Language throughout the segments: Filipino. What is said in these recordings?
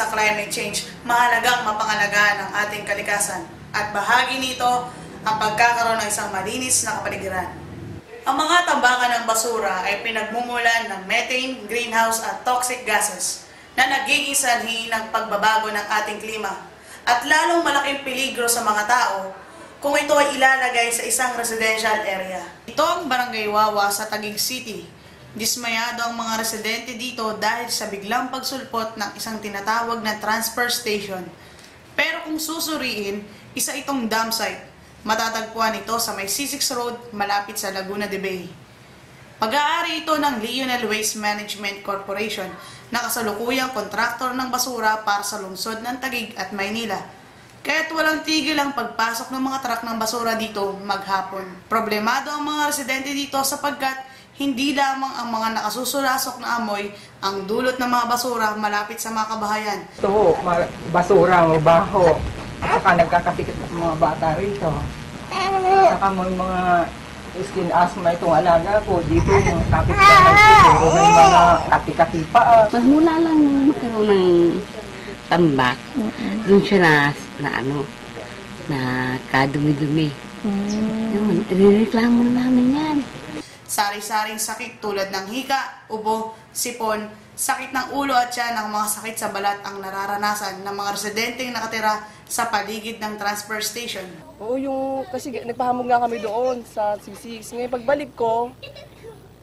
sa climate change, mahalagang mapangalagaan ang ating kalikasan at bahagi nito ang pagkakaroon ng isang malinis na kapaligiran. Ang mga tambakan ng basura ay pinagmumulan ng methane, greenhouse at toxic gases na nagiging sanhi ng pagbabago ng ating klima at lalong malaking peligro sa mga tao kung ito ay ilalagay sa isang residential area. Ito ang Barangay Wawa sa Taguig City. Dismayado ang mga residente dito dahil sa biglang pagsulpot ng isang tinatawag na transfer station. Pero kung susuriin, isa itong dump site. Matatagpuan ito sa may C6 Road malapit sa Laguna de Bay. Pag-aari ito ng Lionel Waste Management Corporation na kasalukuyang kontraktor ng basura para sa lungsod ng Taguig at Maynila. Kaya't walang tigil ang pagpasok ng mga truck ng basura dito maghapon. Problemado ang mga residente dito sapagkat hindi lamang ang mga nakasusulasok na amoy ang dulot ng mga basura malapit sa mga kabahayan. Ito, ma- basura, mabaho. At saka nagkakapikit ng mga bata rito. Saka may mga skin asthma itong alaga ko. Dito yung kapit ka Puro may mga kati-kati pa. Magmula lang magkaroon ng tambak, doon siya na, na ano, na kadumi-dumi. Yun, inireklamo na namin yan. Sari-saring sakit tulad ng hika, ubo, sipon, sakit ng ulo at tiyan ang mga sakit sa balat ang nararanasan ng mga residenteng nakatira sa paligid ng transfer station. Oo, yung, kasi nagpahamog nga kami doon sa C6. Ngayon pagbalik ko,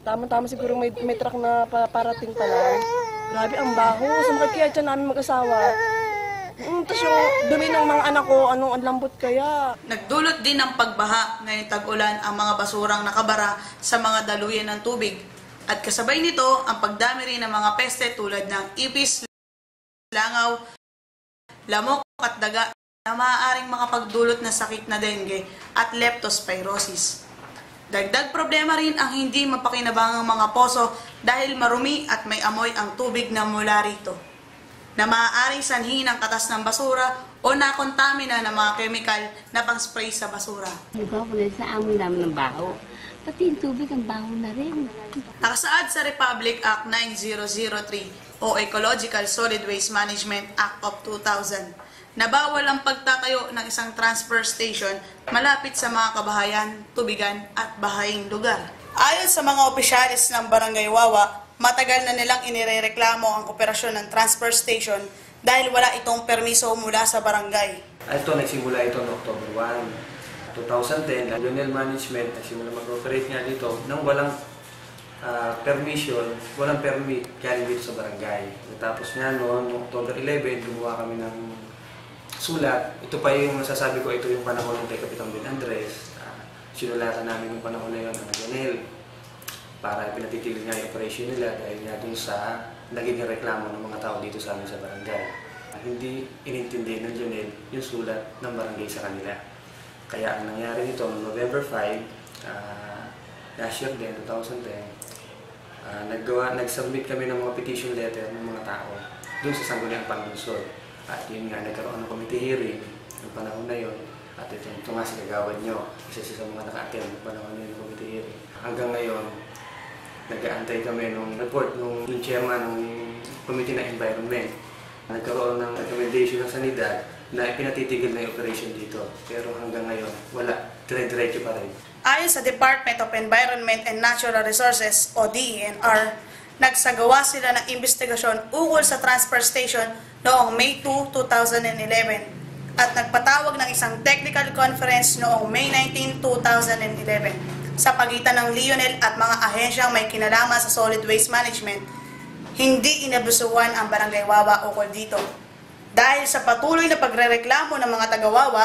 tama-tama siguro may, may truck na pa, parating pa lang. Grabe, ang baho. Sumakit kaya dyan namin mag-asawa. Mm, Tapos yung dumi ng mga anak ko, anong ang lambot kaya. Nagdulot din ng pagbaha ngayong tag-ulan ang mga basurang nakabara sa mga daluyan ng tubig. At kasabay nito ang pagdami rin ng mga peste tulad ng ipis, langaw, lamok at daga na maaaring makapagdulot ng sakit na dengue at leptospirosis. Dagdag problema rin ang hindi mapakinabangang mga poso dahil marumi at may amoy ang tubig na mula rito na maaaring sanhi ng katas ng basura o nakontamina ng mga chemical na pang-spray sa basura. Wala sa amoy namin ng baho. Pati yung tubig, ang baho na rin. Nakasaad sa Republic Act 9003 o Ecological Solid Waste Management Act of 2000 na bawal ang pagtatayo ng isang transfer station malapit sa mga kabahayan, tubigan at bahaying lugar. Ayon sa mga opisyalis ng Barangay Wawa, matagal na nilang inirereklamo ang operasyon ng transfer station dahil wala itong permiso mula sa barangay. Ito, nagsimula ito noong October 1, 2010. Lionel Management nagsimula mag-operate nga dito nang walang ah, permission, walang permit kaya dito sa barangay. Tapos nga noon, noong October 11, gumawa kami ng sulat. Ito pa yung masasabi ko, ito yung panahon ng kay Kapitang Ben Andres. Ah, sinulatan namin yung panahon na yun ng Lionel para pinatitigil nga yung operation nila dahil nga dun sa naging reklamo ng mga tao dito sa amin sa barangay. Hindi inintindi ng Lionel yung sulat ng barangay sa kanila. Kaya ang nangyari nito, noong November 5, ah, last year din, 2010, ah, naggawa, nag-submit kami ng mga petition letter ng mga tao doon sa Sangguniang Pangunsod. At yun nga, nagkaroon ng committee hearing ng panahon na yun. At ito, ito nga si Kagawad nyo, isa sa mga naka-attend ng panahon na yun ng committee hearing. Hanggang ngayon, nag-aantay kami nung report nung, nung chairman ng Committee na Environment. Nagkaroon ng recommendation ng sanidad na ipinatitigil na yung operation dito. Pero hanggang ngayon, wala. Dire-diretso pa rin. Ayon sa Department of Environment and Natural Resources o DENR, nagsagawa sila ng investigasyon ukol sa transfer station noong May 2, 2011 at nagpatawag ng isang technical conference noong May 19, 2011 sa pagitan ng Lionel at mga ahensyang may kinalaman sa solid waste management. Hindi inabusuan ang Barangay Wawa ukol dito. Dahil sa patuloy na pagrereklamo ng mga taga-Wawa,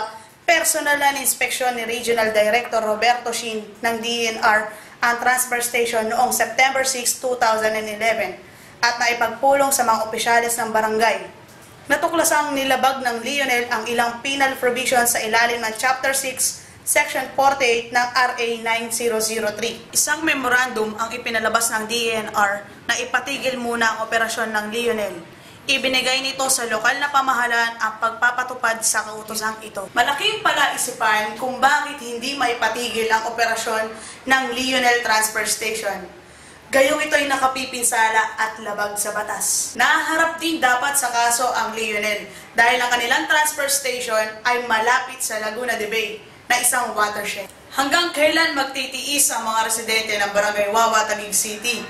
personal na inspeksyon ni Regional Director Roberto Shin ng DNR ang transfer station noong September 6, 2011 at naipagpulong sa mga opisyalis ng barangay. Natuklasang nilabag ng Lionel ang ilang penal provisions sa ilalim ng Chapter 6, Section 48 ng RA 9003. Isang memorandum ang ipinalabas ng DENR na ipatigil muna ang operasyon ng Lionel. Ibinigay nito sa lokal na pamahalaan ang pagpapatupad sa kautosang ito. Malaking palaisipan kung bakit hindi maipatigil ang operasyon ng Lionel Transfer Station. Gayong ito'y nakapipinsala at labag sa batas. Naharap din dapat sa kaso ang Leonel dahil ang kanilang transfer station ay malapit sa Laguna de Bay na isang watershed. Hanggang kailan magtitiis ang mga residente ng Barangay Wawa, Taguig City?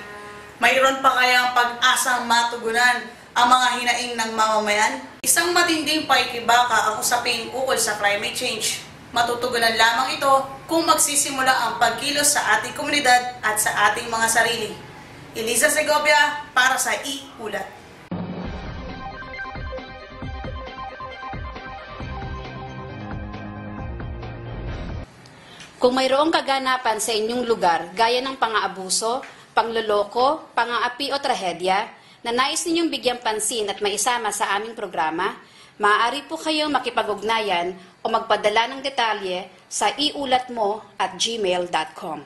Mayroon pa kayang pag-asang matugunan ang mga hinaing ng mamamayan? Isang matinding paikibaka ang usaping ukol sa climate change. Matutugunan lamang ito kung magsisimula ang pagkilos sa ating komunidad at sa ating mga sarili. Eliza Segovia para sa I-Ulat. Kung mayroong kaganapan sa inyong lugar gaya ng pang-aabuso, pangloloko, pang-aapi o trahedya na nais ninyong bigyang pansin at maisama sa aming programa, maaari po kayong makipag-ugnayan o magpadala ng detalye sa iulatmo at gmail.com.